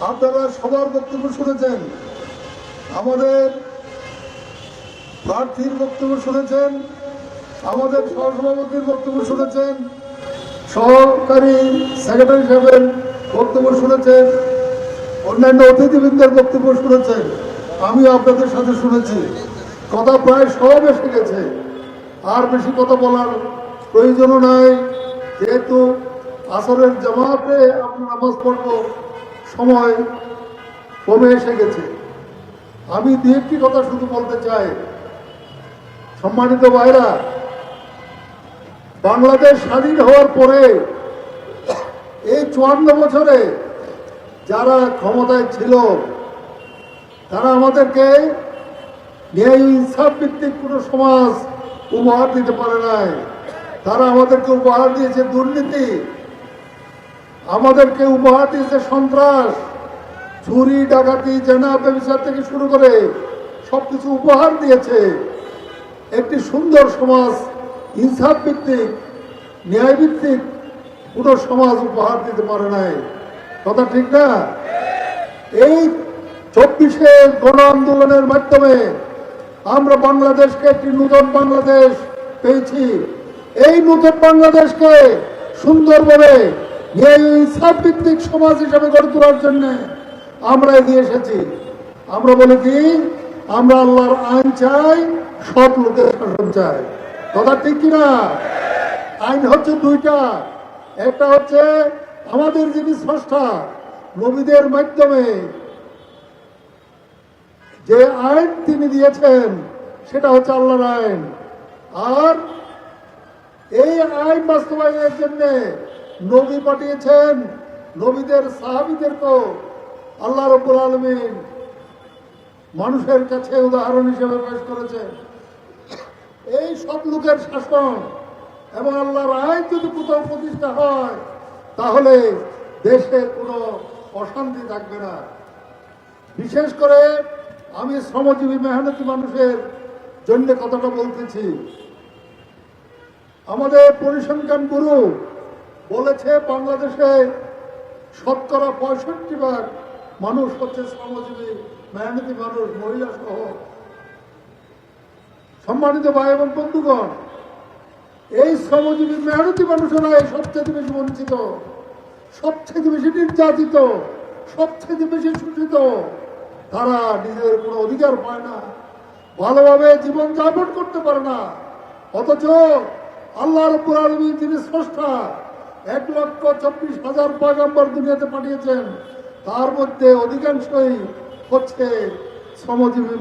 আপনারা সবার বক্তব্য শুনেছেন। আমাদের প্রার্থীর বক্তব্য শুনেছেন। আমাদের সহসভাপতির বক্তব্য শুনেছেন। সহকারী সেক্রেটারি সাহেবের বক্তব্য শুনেছেন। অন্যান্য অতিথিবৃন্দের বক্তব্য শুনেছেন। আমি আপনাদের সাথে শুনেছি। কথা প্রায় সব এসে গেছে। আর বেশি কথা বলার প্রয়োজনও নাই। যেহেতু আসরের জমাতে আমরা নামাজ পড়ব সময় কমে এসে গেছে। আমি দু একটি কথা শুধু বলতে চাই। সম্মানিত ভাইরা, বাংলাদেশ স্বাধীন হওয়ার পরে এই চুয়ান্ন বছরে যারা ক্ষমতায় ছিল, তারা আমাদেরকে ন্যায় ইনসাফ ভিত্তিক কোনো সমাজ উপহার দিতে পারে নাই। তারা আমাদেরকে উপহার দিয়েছে দুর্নীতি। আমাদেরকে উপহার দিয়েছে সন্ত্রাস। চুরি, ডাকাতি, জেনা ব্যবসার থেকে শুরু করে সবকিছু উপহার দিয়েছে। একটি সুন্দর সমাজ, ইনসাফ ভিত্তিক, ন্যায় ভিত্তিক, কোনো সমাজ উপহার দিতে পারে নাই। কথা ঠিক না? এই চব্বিশে গণ আন্দোলনের মাধ্যমে আমরা বাংলাদেশকে একটি নূতন বাংলাদেশ পেয়েছি। এই নূতন বাংলাদেশকে সুন্দরভাবে ভিত্তিক সমাজ হিসাবে গড়ে তোলার জন্য আমরা এগিয়ে এসেছি। আমরা বলি কি? আমরা আল্লাহর আইন চাই সব লোকের শাসন চাই। কথা ঠিক কিনা? আইন হচ্ছে দুইটা। একটা হচ্ছে আমাদের যিনি স্রষ্টা, নবীদের মাধ্যমে যে আইন তিনি দিয়েছেন, সেটা হচ্ছে আল্লাহর আইন। আর এই আইন বাস্তবায়নের জন্য নবী পাঠিয়েছেন নবীদের সাহাবিদেরকেও। আল্লাহ রব্বুল আলমিন মানুষের কাছে উদাহরণ হিসেবে পেশ করেছেন। এই সব লোকের শাসন এবং আল্লাহর আইন যদি কোথাও প্রতিষ্ঠা হয়, তাহলে দেশে কোনো অশান্তি থাকবে না। বিশেষ করে আমি শ্রমজীবী, মেহনতি মানুষের জন্য কথাটা বলতেছি। আমাদের পরিসংখ্যান গুরু বলেছে বাংলাদেশে শতকরা পঁয়ষট্টি ভাগ মানুষ হচ্ছে শ্রমজীবী, মেহনতি মানুষ, মহিলা সহ। সম্মানিত ভাই এবং বন্ধুগণ, এই শ্রমজীবী, মেহনতি মানুষেরা এই সবচেয়ে বেশি বঞ্চিত, সবচেয়ে বেশি নির্যাতিত, সবচেয়ে বেশি শোষিত। তারা নিজেদের কোনো অধিকার পায় না, ভালোভাবে জীবন যাপন করতে পারে না। অথচ আল্লাহ রব্বুল আলমী যিনি স্রষ্টা। এক লক্ষ চব্বিশ হাজার পয়গাম্বর দুনিয়াতে পাঠিয়েছেন। তার মধ্যে অধিকাংশই হচ্ছে শ্রমজীবী।